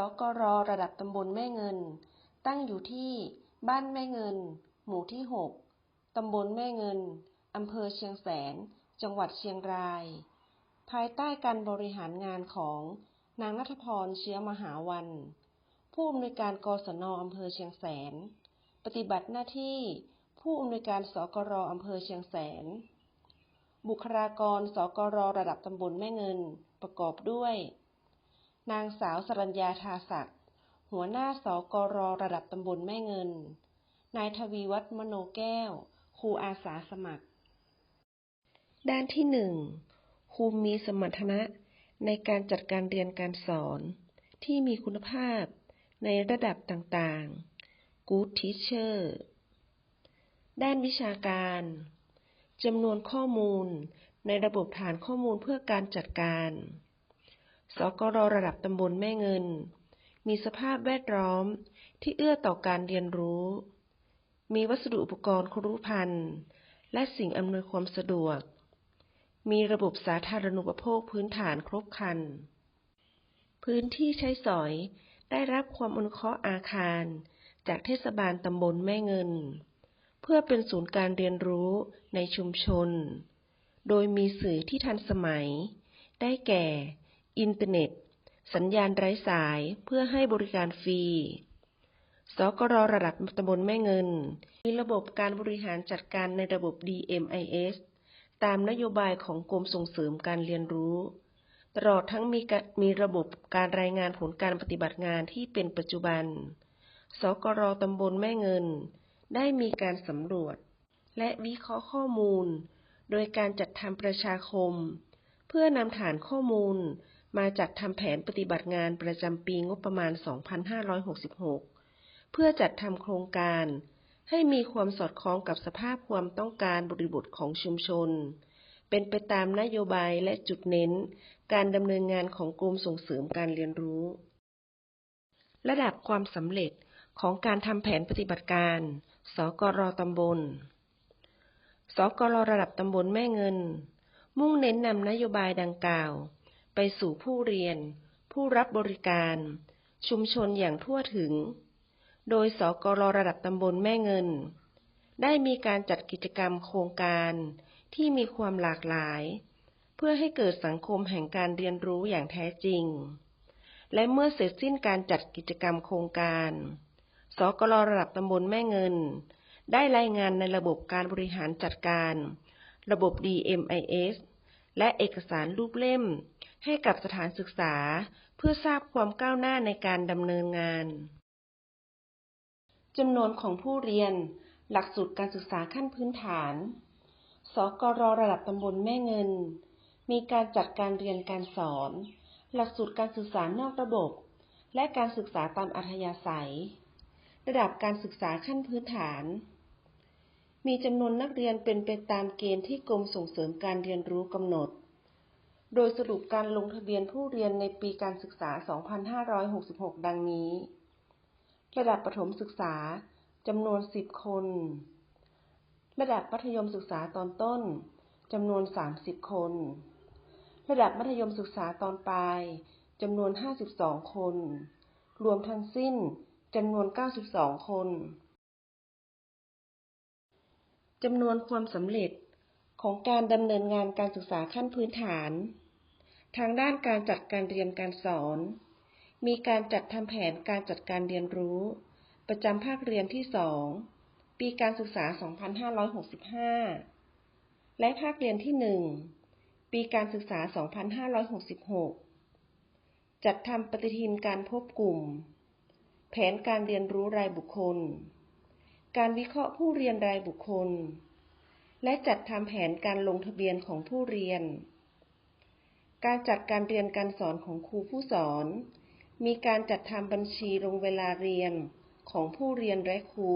สกรระดับตำบลแม่เงิน ตั้งอยู่ที่บ้านแม่เงิน หมู่ที่ 6 ตำบลแม่เงิน อำเภอเชียงแสน จังหวัดเชียงราย ภายใต้การบริหารงานของนางนัทพรเชื้อมหาวัน ผู้อำนวยการกศนอำเภอเชียงแสน ปฏิบัติหน้าที่ผู้อำนวยการสกรอำเภอเชียงแสน บุคลากรสกรระดับตำบลแม่เงินประกอบด้วย นางสาวสรัญญาทาศักดิ์หัวหน้าสกรระดับตำบลแม่เงิน นายทวีวัฒน์มโนแก้ว ครูอาสาสมัคร ด้านที่หนึ่งครูมีสมรรถนะในการจัดการเรียนการสอน ที่มีคุณภาพในระดับต่างๆ Good Teacher ด้านวิชาการจำนวนข้อมูลในระบบฐานข้อมูลเพื่อการจัดการ สกรระดับตำบลแม่เงิน มีสภาพแวดล้อมที่เอื้อต่อการเรียนรู้ มีวัสดุอุปกรณ์ครุภัณฑ์ และสิ่งอำนวยความสะดวก มีระบบสาธารณูปโภคพื้นฐานครบครัน พื้นที่ใช้สอยได้รับความอนุเคราะห์อาคาร จากเทศบาลตำบลแม่เงิน เพื่อเป็นศูนย์การเรียนรู้ในชุมชน โดยมีสื่อที่ทันสมัย ได้แก่ อินเทอร์เน็ต สัญญาณไร้สายเพื่อให้บริการฟรี สกรระดับตำบลแม่เงิน มีระบบการบริหารจัดการในระบบ DMIS ตามนโยบายของกรมส่งเสริมการเรียนรู้ ตลอดทั้งมีมีระบบการรายงานผลการปฏิบัติงานที่เป็นปัจจุบัน สกรตำบลแม่เงิน ได้มีการสำรวจ และวิเคราะห์ข้อมูล โดยการจัดทำประชาคม เพื่อนำฐานข้อมูล มาจัดทำแผนปฏิบัติงานประจำปีงบประมาณ 2566 เพื่อจัดทำโครงการให้มีความสอดคล้องกับสภาพความต้องการบริบทของชุมชน เป็นไปตามนโยบายและจุดเน้น การดำเนินงานของกรมส่งเสริมการเรียนรู้ ระดับความสำเร็จของการทำแผนปฏิบัติการ สกรตำบล สกรระดับตำบลแม่เงิน มุ่งเน้นนำนโยบายดังกล่าว ไปสู่ผู้เรียน ผู้รับบริการ ชุมชนอย่างทั่วถึง โดยสกรระดับตำบลแม่เงิน ได้มีการจัดกิจกรรมโครงการที่มีความหลากหลาย เพื่อให้เกิดสังคมแห่งการเรียนรู้อย่างแท้จริง และเมื่อเสร็จสิ้นการจัดกิจกรรมโครงการ สกรระดับตำบลแม่เงิน ได้รายงานในระบบการบริหารจัดการ ระบบ DMIS และเอกสารรูปเล่ม ให้กับสถานศึกษา เพื่อทราบความก้าวหน้าในการดำเนินงานจำนวนของผู้เรียน หลักสูตรการศึกษาขั้นพื้นฐาน สกรระดับตำบลแม่เงิน มีการจัดการเรียนการสอน หลักสูตรการศึกษานอกระบบ และการศึกษาตามอัธยาศัย ระดับการศึกษาขั้นพื้นฐาน มีจำนวนนักเรียนเป็นไปตามเกณฑ์ที่กรมส่งเสริมการเรียนรู้กำหนด โดยสรุปการลงทะเบียนผู้เรียนในปีการศึกษา 2566 ดังนี้ ระดับประถมศึกษาจำนวน 10 คน ระดับมัธยมศึกษาตอนต้นจำนวน 30 คน ระดับมัธยมศึกษาตอนปลายจำนวน 52 คน รวมทั้งสิ้นจำนวน 92 คนจำนวนความสำเร็จ ของการดำเนินงานการศึกษาขั้นพื้นฐาน ทางด้านการจัดการเรียนการสอน มีการจัดทำแผนการจัดการเรียนรู้ ประจำภาคเรียนที่ 2 ปีการศึกษา 2565 และภาคเรียนที่ 1 ปีการศึกษา 2566 จัดทำปฏิทินการพบกลุ่ม แผนการเรียนรู้รายบุคคล การวิเคราะห์ผู้เรียนรายบุคคล และจัดทำแผนการลงทะเบียนของผู้เรียน การจัดการเรียนการสอนของครูผู้สอน มีการจัดทำบัญชีลงเวลาเรียนของผู้เรียนและครู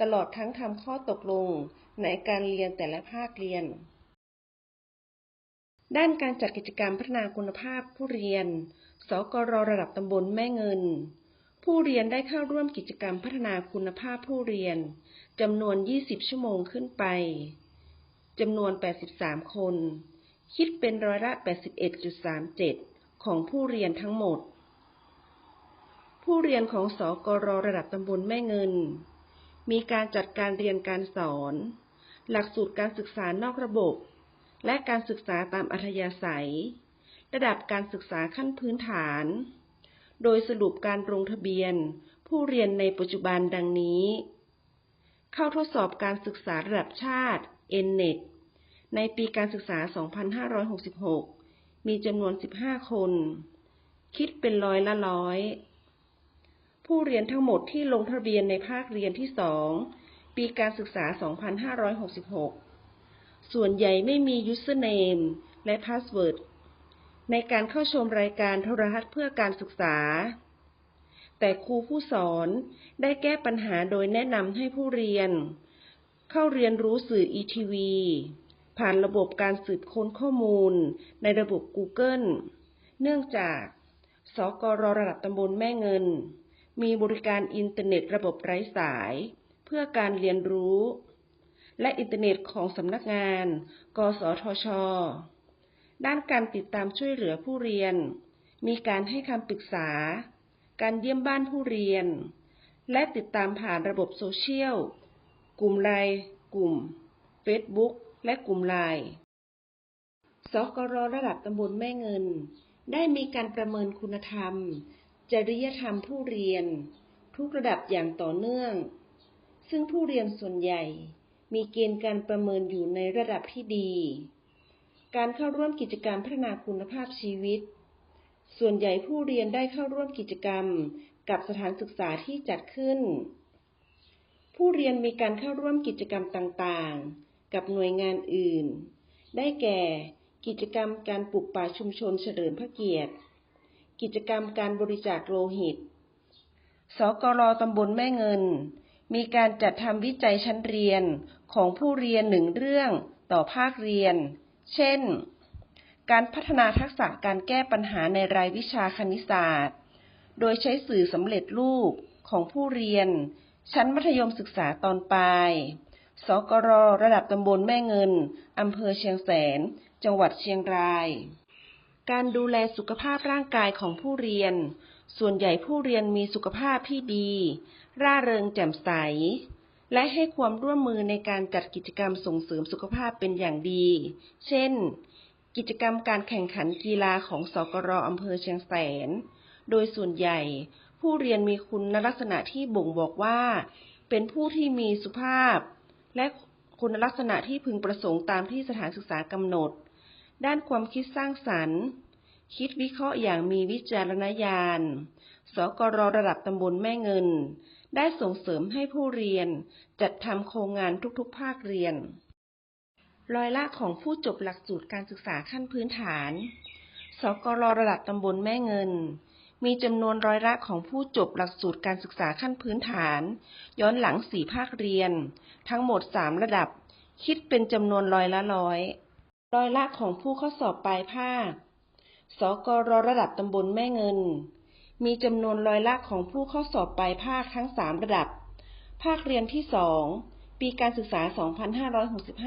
ตลอดทั้งทำข้อตกลงในการเรียนแต่ละภาคเรียน ด้านการจัดกิจกรรมพัฒนาคุณภาพผู้เรียน สกรระดับตำบลแม่เงิน ผู้เรียนได้เข้าร่วมกิจกรรมพัฒนาคุณภาพผู้เรียนจำนวน 20 ชั่วโมงขึ้นไป จำนวน 83 คน คิดเป็นร้อยละ 81.37 ของผู้เรียนทั้งหมด ผู้เรียนของสกรระดับตำบลแม่เงิน มีการจัดการเรียนการสอน หลักสูตรการศึกษานอกระบบ และการศึกษาตามอัธยาศัย ระดับการศึกษาขั้นพื้นฐาน โดยสรุปการลงทะเบียน ผู้เรียนในปัจจุบันดังนี้ เข้าทดสอบการศึกษาระดับชาติ NNET ในปีการศึกษา 2566 มีจำนวน 15 คน คิดเป็นร้อยละร้อย ผู้เรียนทั้งหมดที่ลงทะเบียนในภาคเรียนที่ 2 ปีการศึกษา 2566 ส่วนใหญ่ไม่มี username และ password ในการเข้าชมรายการโทรทัศน์เพื่อการศึกษา แต่ครูผู้สอนได้แก้ปัญหาโดยแนะนำให้ผู้เรียน เข้าเรียนรู้สื่อ ETV ผ่านระบบการสืบค้นข้อมูล ในระบบ Google เนื่องจาก สกรระดับตำบลแม่เงิน มีบริการอินเทอร์เน็ตระบบไร้สาย เพื่อการเรียนรู้ และอินเทอร์เน็ตของสำนักงาน กสทช ด้านการติดตามช่วยเหลือผู้เรียน มีการให้คำปรึกษา การเยี่ยมบ้านผู้เรียน และติดตามผ่านระบบโซเชียล กลุ่มไลน์กลุ่ม Facebook และกลุ่มไลน์สกรระดับตำบลแม่เงิน ได้มีการประเมินคุณธรรม จริยธรรมผู้เรียน ทุกระดับอย่างต่อเนื่อง ซึ่งผู้เรียนส่วนใหญ่มีเกณฑ์การประเมินอยู่ในระดับที่ดี การเข้าร่วมกิจกรรมพัฒนาคุณภาพชีวิต ส่วนใหญ่ผู้เรียนได้เข้าร่วมกิจกรรมกับสถานศึกษาที่จัดขึ้น ผู้เรียนมีการเข้าร่วมกิจกรรมต่างๆ กับหน่วยงานอื่น ได้แก่ กิจกรรมการปลูกป่าชุมชนเฉลิมพระเกียรติ กิจกรรมการบริจาคโลหิต สกรตำบลแม่เงิน มีการจัดทำวิจัยชั้นเรียนของผู้เรียนหนึ่งเรื่องต่อภาคเรียน เช่น การพัฒนาทักษะการแก้ปัญหาในรายวิชาคณิตศาสตร์ โดยใช้สื่อสำเร็จรูปของผู้เรียน ชั้นมัธยมศึกษาตอนปลาย สกรระดับตำบลแม่เงิน อำเภอเชียงแสน จังหวัดเชียงราย การดูแลสุขภาพร่างกายของผู้เรียน ส่วนใหญ่ผู้เรียนมีสุขภาพที่ดี ร่าเริงแจ่มใส และให้ความร่วมมือในการจัดกิจกรรมส่งเสริมสุขภาพเป็นอย่างดี เช่น กิจกรรมการแข่งขันกีฬาของสกรอำเภอเชียงแสน โดยส่วนใหญ่ ผู้เรียนมีคุณลักษณะที่บ่งบอกว่า เป็นผู้ที่มีสุภาพ และคุณลักษณะที่พึงประสงค์ตามที่สถานศึกษากำหนด ด้านความคิดสร้างสรรค์ คิดวิเคราะห์อย่างมีวิจารณญาณ สกรระดับตำบลแม่เงิน ได้ส่งเสริมให้ผู้เรียน จัดทำโครงงานทุกๆ ภาคเรียนร้อยละของผู้จบหลักสูตรการศึกษาขั้นพื้นฐาน สกรระดับตำบลแม่เงิน มีจำนวนร้อยละของผู้จบหลักสูตรการศึกษาขั้นพื้นฐาน ย้อนหลังสี่ภาคเรียน ทั้งหมดสามระดับ คิดเป็นจำนวนร้อยละร้อยร้อยละของผู้ข้าสอบปลายภาค สกรระดับตำบลแม่เงิน มีจำนวนร้อยละของผู้เข้าสอบปลายภาคทั้งสามระดับ ภาคเรียนที่สองปีการศึกษา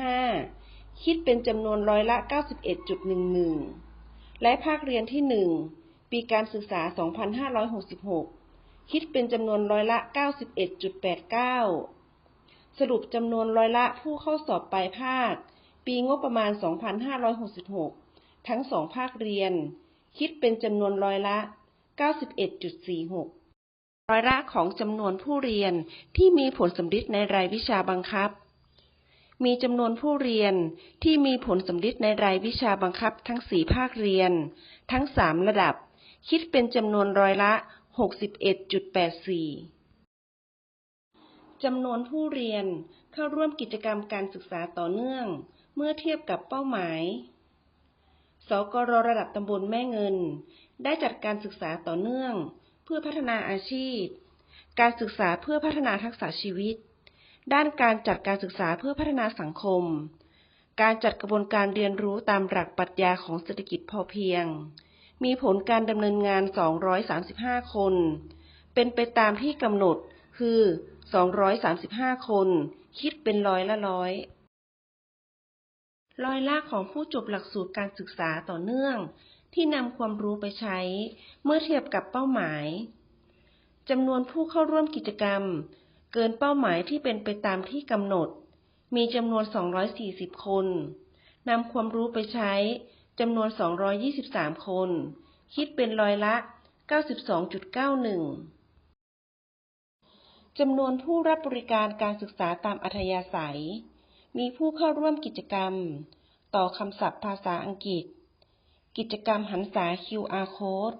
2565 คิดเป็นจำนวนร้อยละ 91.11 และภาคเรียนที่หนึ่งปีการศึกษา 2566 คิดเป็นจำนวนร้อยละ 91.89 สรุปจำนวนร้อยละผู้เข้าสอบปลายภาค ปีงบประมาณ 2566 ทั้งสองภาคเรียน คิดเป็นจำนวนร้อยละ 91.46 ร้อยละของจำนวนผู้เรียนที่มีผลสำลิดในรายวิชาบังคับ มีจำนวนผู้เรียนที่มีผลสำลิดในรายวิชาบังคับทั้งสี่ภาคเรียน ทั้งสามระดับ คิดเป็นจำนวนร้อยละ 61.84จำนวนผู้เรียนเข้าร่วมกิจกรรมการศึกษาต่อเนื่อง เมื่อเทียบกับเป้าหมาย สกรระดับตำบลแม่เงิน ได้จัดการศึกษาต่อเนื่อง เพื่อพัฒนาอาชีพ การศึกษาเพื่อพัฒนาทักษะชีวิต ด้านการจัดการศึกษาเพื่อพัฒนาสังคม การจัดกระบวนการเรียนรู้ตามหลักปรัชญาของเศรษฐกิจพอเพียง มีผลการดำเนินงาน 235 คน เป็นไปตามที่กำหนดคือ 235 คน คิดเป็นร้อยละร้อยรอยละของผู้จบหลักสูตรการศึกษาต่อเนื่อง ที่นำความรู้ไปใช้ เมื่อเทียบกับเป้าหมายจำนวนผู้เข้าร่วมกิจกรรม เกินเป้าหมายที่เป็นไปตามที่กำหนด มีจำนวน 240 คนนำความรู้ไปใช้จำนวน 223 คน คิดเป็นร้อยละ 92.91 จำนวนผู้รับบริการการศึกษาตามอัธยาศัย มีผู้เข้าร่วมกิจกรรม ต่อคำศัพท์ภาษาอังกฤษ กิจกรรมหันษา QR Code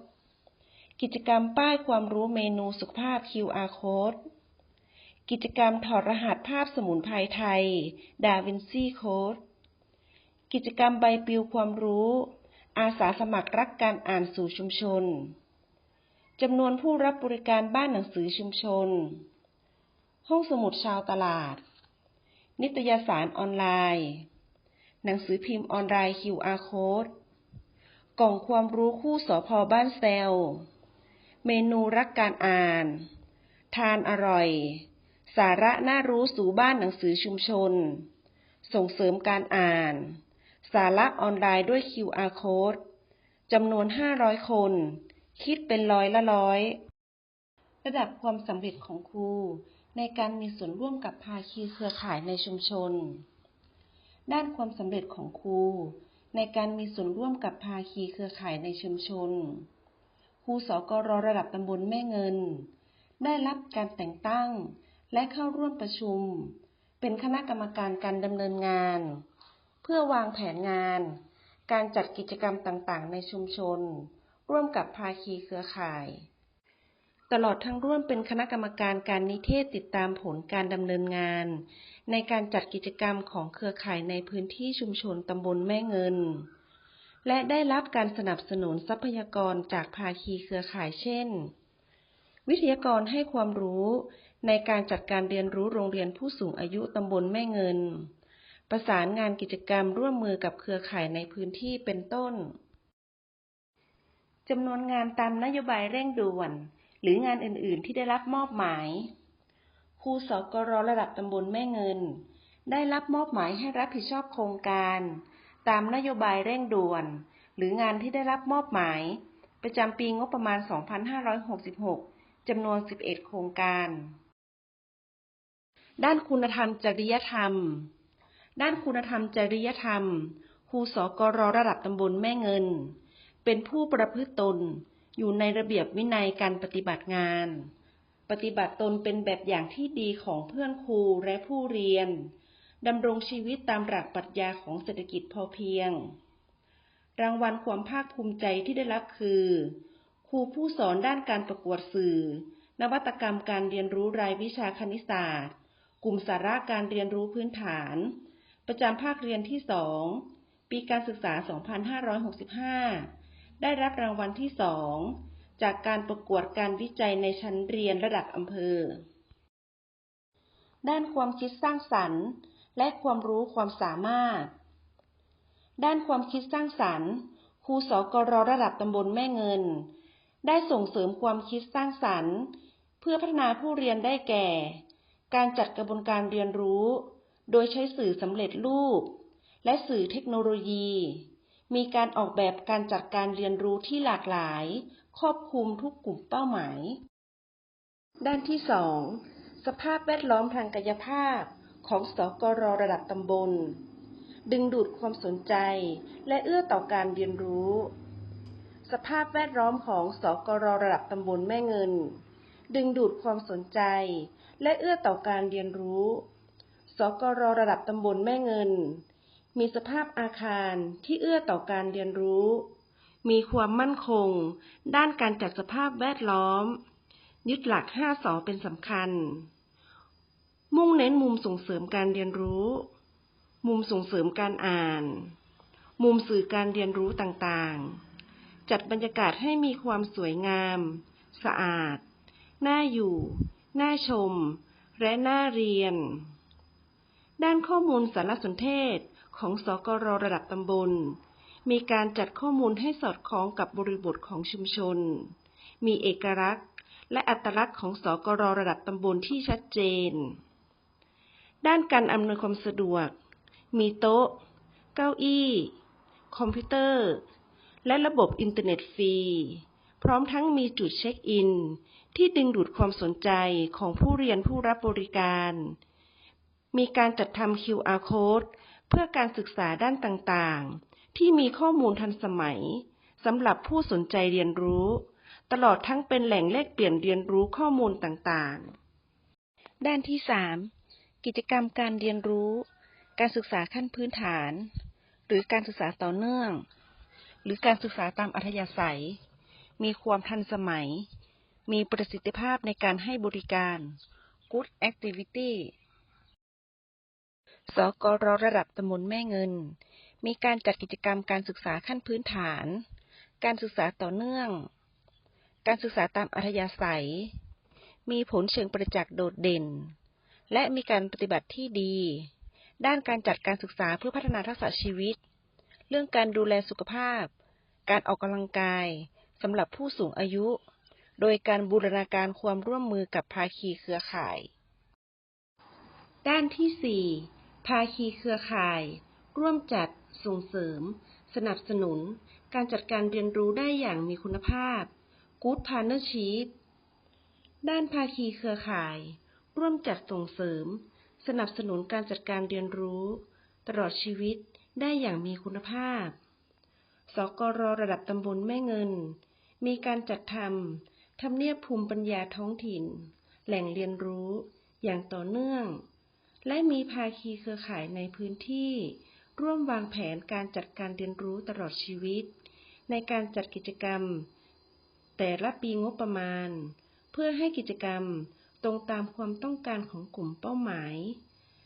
กิจกรรมป้ายความรู้เมนูสุขภาพ QR Code กิจกรรมถอดรหัสภาพสมุนไพรไทย ดาวินซีโค้ด กิจกรรมใบปลิวความรู้ อาสาสมัครรักการอ่านสู่ชุมชน จำนวนผู้รับบริการบ้านหนังสือชุมชน ห้องสมุดชาวตลาด นิตยสารออนไลน์ หนังสือพิมพ์ออนไลน์ QR Code กล่องความรู้คู่สพบ้านแซลเมนูรักการอ่าน ทานอร่อย สาระน่ารู้สู่บ้านหนังสือชุมชน ส่งเสริมการอ่าน สาระออนไลน์ด้วย QR Code จำนวน 500 คน คิดเป็นร้อยละร้อย ระดับความสำเร็จของครู ในการมีส่วนร่วมกับภาคีเครือข่ายในชุมชน ด้านความสำเร็จของครู ในการมีส่วนร่วมกับภาคีเครือข่ายในชุมชนครูสกรระดับตำบลแม่เงิน ได้รับการแต่งตั้งและเข้าร่วมประชุม เป็นคณะกรรมการการดำเนินงาน เพื่อวางแผนงาน การจัดกิจกรรมต่างๆ ในชุมชน ร่วมกับภาคีเครือข่าย ตลอดทั้งร่วมเป็นคณะกรรมการการนิเทศติดตามผลการดำเนินงาน ในการจัดกิจกรรมของเครือข่ายในพื้นที่ชุมชนตำบลแม่เงิน และได้รับการสนับสนุนทรัพยากรจากภาคีเครือข่ายเช่น วิทยากรให้ความรู้ในการจัดการเรียนรู้โรงเรียนผู้สูงอายุตำบลแม่เงิน ประสานงานกิจกรรมร่วมมือกับเครือข่ายในพื้นที่เป็นต้นจำนวนงานตามนโยบายเร่งด่วน หรืองานอื่นๆที่ได้รับมอบหมายครูสกรระดับตำบลแม่เงิน ได้รับมอบหมายให้รับผิดชอบโครงการ ตามนโยบายเร่งด่วน หรืองานที่ได้รับมอบหมาย ประจำปีงบประมาณ 2566 จำนวน 11 โครงการ ด้านคุณธรรมจริยธรรม ด้านคุณธรรมจริยธรรมครูสกรระดับตำบลแม่เงิน เป็นผู้ประพฤติตน อยู่ในระเบียบวินัยการปฏิบัติงาน ปฏิบัติตนเป็นแบบอย่างที่ดีของเพื่อนครูและผู้เรียน ดำรงชีวิตตามหลักปรัชญาของเศรษฐกิจพอเพียง รางวัลความภาคภูมิใจที่ได้รับคือ ครูผู้สอนด้านการประกวดสื่อ นวัตกรรมการเรียนรู้รายวิชาคณิตศาสตร์ กลุ่มสาระการเรียนรู้พื้นฐาน ประจำภาคเรียนที่2ปีการศึกษา 2565 ได้รับรางวัลที่2จากการประกวดการวิจัยในชั้นเรียนระดับอำเภอ ด้านความคิดสร้างสรรค์ และความรู้ความสามารถ ด้านความคิดสร้างสรรค์ครูสกรระดับตำบลแม่เงิน ได้ส่งเสริมความคิดสร้างสรรค์ เพื่อพัฒนาผู้เรียนได้แก่ การจัดกระบวนการเรียนรู้ โดยใช้สื่อสำเร็จรูป และสื่อเทคโนโลยี มีการออกแบบการจัดการเรียนรู้ที่หลากหลาย ครอบคลุมทุกกลุ่มเป้าหมาย ด้านที่ 2 สภาพแวดล้อมทางกายภาพของสกรระดับตำบล ดึงดูดความสนใจ และเอื้อต่อการเรียนรู้ สภาพแวดล้อมของสกรระดับตำบลแม่เงิน ดึงดูดความสนใจ และเอื้อต่อการเรียนรู้ สกรระดับตำบลแม่เงิน มีสภาพอาคารที่เอื้อต่อการเรียนรู้ มีความมั่นคง ด้านการจัดสภาพแวดล้อม ยึดหลัก 5สอเป็นสำคัญ มุ่งเน้นมุมส่งเสริมการเรียนรู้ มุมส่งเสริมการอ่าน มุมสื่อการเรียนรู้ต่างๆ จัดบรรยากาศให้มีความสวยงาม สะอาด น่าอยู่ น่าชม และน่าเรียน ด้านข้อมูลสารสนเทศ ของสกรระดับตำบล มีการจัดข้อมูลให้สอดคล้องกับบริบทของชุมชน มีเอกลักษณ์ และอัตลักษณ์ของสกรระดับตำบลที่ชัดเจน ด้านการอำนวยความสะดวก มีโต๊ะ เก้าอี้ คอมพิวเตอร์ และระบบอินเทอร์เน็ตฟรี พร้อมทั้งมีจุดเช็คอิน ที่ดึงดูดความสนใจของผู้เรียนผู้รับบริการมีการจัดทำ QR code เพื่อการศึกษาด้านต่างๆ ที่มีข้อมูลทันสมัยสำหรับผู้สนใจเรียนรู้ ตลอดทั้งเป็นแหล่งแลกเปลี่ยนเรียนรู้ข้อมูลต่างๆ ด้านที่ 3 กิจกรรมการเรียนรู้ การศึกษาขั้นพื้นฐาน หรือการศึกษาต่อเนื่อง หรือการศึกษาตามอัธยาศัย มีความทันสมัย มีประสิทธิภาพในการให้บริการ Good Activity สกรระดับตำบลแม่เงิน มีการจัดกิจกรรมการศึกษาขั้นพื้นฐาน การศึกษาต่อเนื่อง การศึกษาตามอัธยาศัย มีผลเชิงประจักษ์โดดเด่น และมีการปฏิบัติที่ดี ด้านการจัดการศึกษาเพื่อพัฒนาทักษะชีวิต เรื่องการดูแลสุขภาพ การออกกำลังกายสำหรับผู้สูงอายุ โดยการบูรณาการความร่วมมือกับภาคีเครือข่าย ด้านที่ 4 ภาคีเครือข่าย ร่วมจัด ส่งเสริม สนับสนุน การจัดการเรียนรู้ได้อย่างมีคุณภาพ Good Partnership ด้านภาคีเครือข่าย ร่วมจัดส่งเสริม สนับสนุนการจัดการเรียนรู้ ตลอดชีวิตได้อย่างมีคุณภาพ สกรระดับตำบลแม่เงิน มีการจัดทำทำเนียบภูมิปัญญาท้องถิ่น แหล่งเรียนรู้ อย่างต่อเนื่อง และมีภาคีเครือข่ายในพื้นที่ ร่วมวางแผนการจัดการเรียนรู้ตลอดชีวิต ในการจัดกิจกรรม แต่ละปีงบประมาณ เพื่อให้กิจกรรมตรงตามความต้องการของกลุ่มเป้าหมาย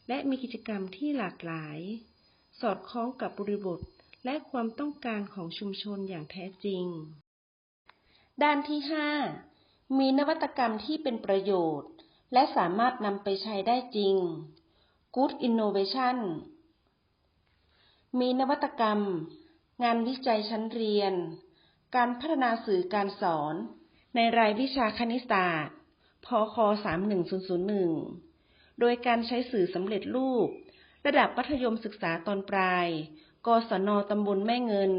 และมีกิจกรรมที่หลากหลาย สอดคล้องกับบริบทและความต้องการของชุมชนอย่างแท้จริง ด้านที่ 5 มีนวัตกรรมที่เป็นประโยชน์ และสามารถนำไปใช้ได้จริง Good Innovation มีนวัตกรรม งานวิจัยชั้นเรียน การพัฒนาสื่อการสอน ในรายวิชาคณิตศาสตร์ พค 31001 โดยการใช้สื่อสำเร็จรูป ระดับมัธยมศึกษาตอนปลาย กศนตำบลแม่เงิน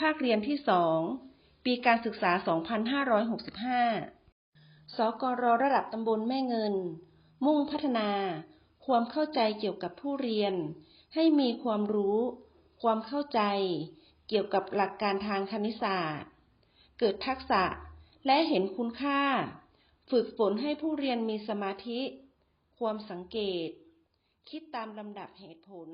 ภาคเรียนที่ 2 ปีการศึกษา 2565 สกรระดับตำบลแม่เงิน มุ่งพัฒนา ความเข้าใจเกี่ยวกับผู้เรียน ให้มีความรู้ ความเข้าใจ เกี่ยวกับหลักการทางคณิตศาสตร์ เกิดทักษะและเห็นคุณค่า ฝึกฝนให้ผู้เรียนมีสมาธิ ความสังเกต คิดตามลำดับเหตุผล